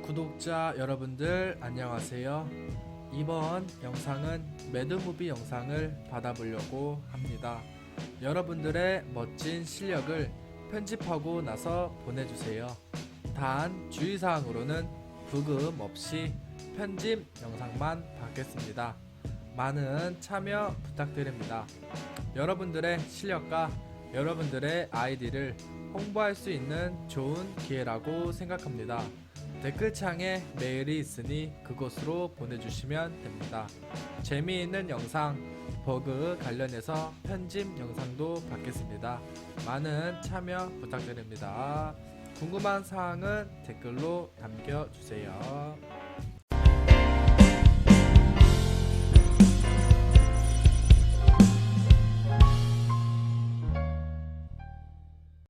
구독자 여러분들 안녕하세요. 이번 영상은 매드무비 영상을 받아보려고 합니다. 여러분들의 멋진 실력을 편집하고 나서 보내주세요. 단 주의사항으로는 부금 없이 편집 영상만 받겠습니다. 많은 참여 부탁드립니다. 여러분들의 실력과 여러분들의 아이디를 홍보할 수 있는 좋은 기회라고 생각합니다. 댓글창에 메일이 있으니 그곳으로 보내주시면 됩니다. 재미있는 영상, 버그 관련해서 편집 영상도 받겠습니다. 많은 참여 부탁드립니다. 궁금한 사항은 댓글로 남겨주세요.